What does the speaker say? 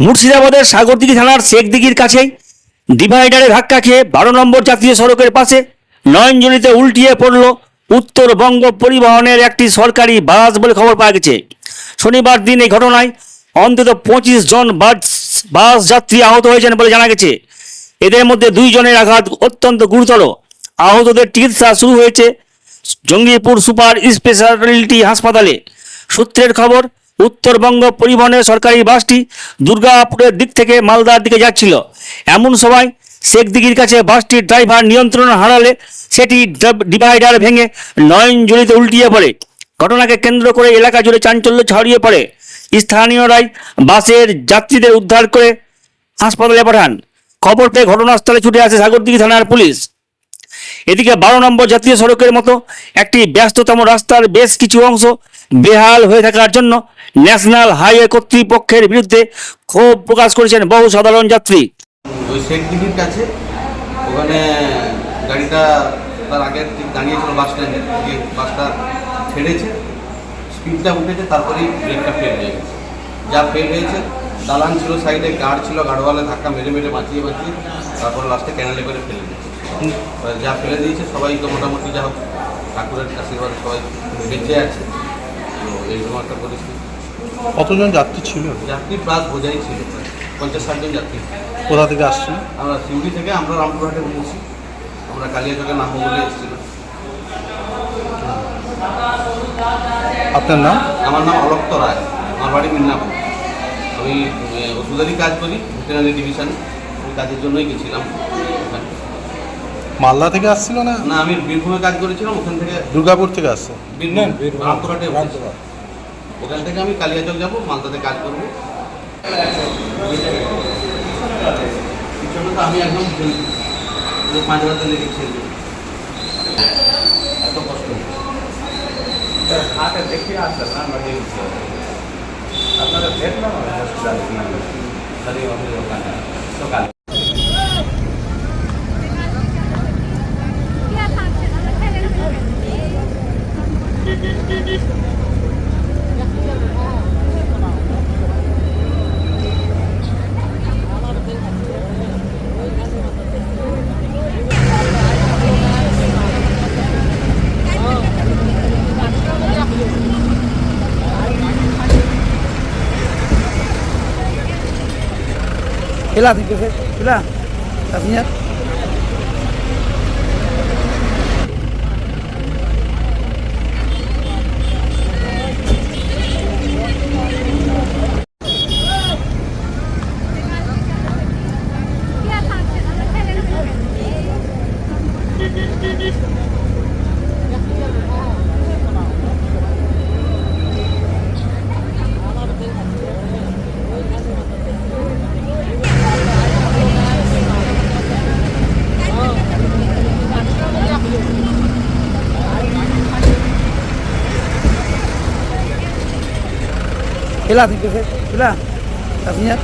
মুর্শিদাবাদের সাগরদিঘি থানার শেখদিঘির কাছেই ডিভাইডারে ধাক্কা খেয়ে বারো নম্বর জাতীয় সড়কের পাশে নয়নজনিতে উল্টিয়ে পড়ল উত্তরবঙ্গ পরিবহনের একটি সরকারি বাস বলে খবর পাওয়া গেছে। শনিবার দিন এই ঘটনায় অন্তত পঁচিশ জন বাস বাস যাত্রী আহত হয়েছেন বলে জানা গেছে। এদের মধ্যে দুইজনের আঘাত অত্যন্ত গুরুতর। আহতদের চিকিৎসা শুরু হয়েছে জঙ্গিপুর সুপার স্পেশালিটি হাসপাতালে। সূত্রের খবর উত্তরবঙ্গ পরিবহনের সরকারি বাসটি দুর্গাপুরের দিক থেকে মালদার দিকে যাচ্ছিল। এমন সময় শেখদিঘির কাছে বাসটির ড্রাইভার নিয়ন্ত্রণ হারালে সেটি ডিভাইডার ভেঙে নয়ন নয়নজলিতে উল্টিয়ে পড়ে। ঘটনাকে কেন্দ্র করে এলাকা জুড়ে চাঞ্চল্য ছড়িয়ে পড়ে। স্থানীয়রাই বাসের যাত্রীদের উদ্ধার করে হাসপাতালে পাঠান। খবর পেয়ে ঘটনাস্থলে ছুটে আসে সাগরদিঘি থানার পুলিশ। এদিকে বারো নম্বর জাতীয় সড়কের মতো একটি ব্যস্ততম রাস্তার বেশ কিছু অংশ বেহাল হয়ে থাকার জন্য ন্যাশনাল হাইওয়ে কর্তৃপক্ষের বিরুদ্ধে ক্ষোভ প্রকাশ করেছেন বহু সাধারণ যাত্রী। ওই ওখানে গাড়িটা তার আগে দাঁড়িয়েছিল বাস স্ট্যান্ডে বাসটা ছেড়েছে, স্পিডটা উঠেছে, তারপরেই ব্রেকটা ফেল হয়ে গেছে। যা ফেল হয়েছে, দালান ছিল সাইডে, গার্ড ছিল গার্ডওয়ালে ধাক্কা মেরে মেরে বাঁচিয়ে বাঁচিয়ে তারপর লাস্টে ক্যানেলে করে ফেলে দিয়েছে। যা ফেলে দিয়েছে, সবাই তো মোটামুটি যা ঠাকুরের আশীর্বাদে সবাই বেঁচে আছে। একটা পরিস্থিতি কতজন যাত্রী ছিল? যাত্রী প্লাস বোঝাই ছিল। পঞ্চাশ ষাটজন যাত্রী। কোথা থেকে আসছিল আমরা সিউড়ি থেকে আমরা রামপুরহাটে উঠেছি আমরা কালিয়াচকে নামবো বলে এসেছিলাম। আপনার নাম? আমার নাম অলক্ত রায়। আমার বাড়ি মিদনাপুর আমি ওষুধেরই কাজ করি ভেটেনারি ডিভিশন। ওই কাজের জন্যই গেছিলাম। মালদা থেকে আসছিল না? না আমি বীরভূমে কাজ করেছিলাম ওখান থেকে দুর্গাপুর থেকে আসছে। বীরভূম রামপুরহাটে ওখান থেকে আমি কালিয়াচক যাব মালদাতে কাজ করব। পিছনে তো আমি একদম পাঁচ রাতে লেগেছে এত কষ্ট। হাতে দেখিয়ে আসলেন না আমরা আপনারা দেখলাম খালি ওখানে সকালে। Sila, thank you sir. Sila, Tasnya. ¿Qué la hacen, ¿Qué la? ¿La señal?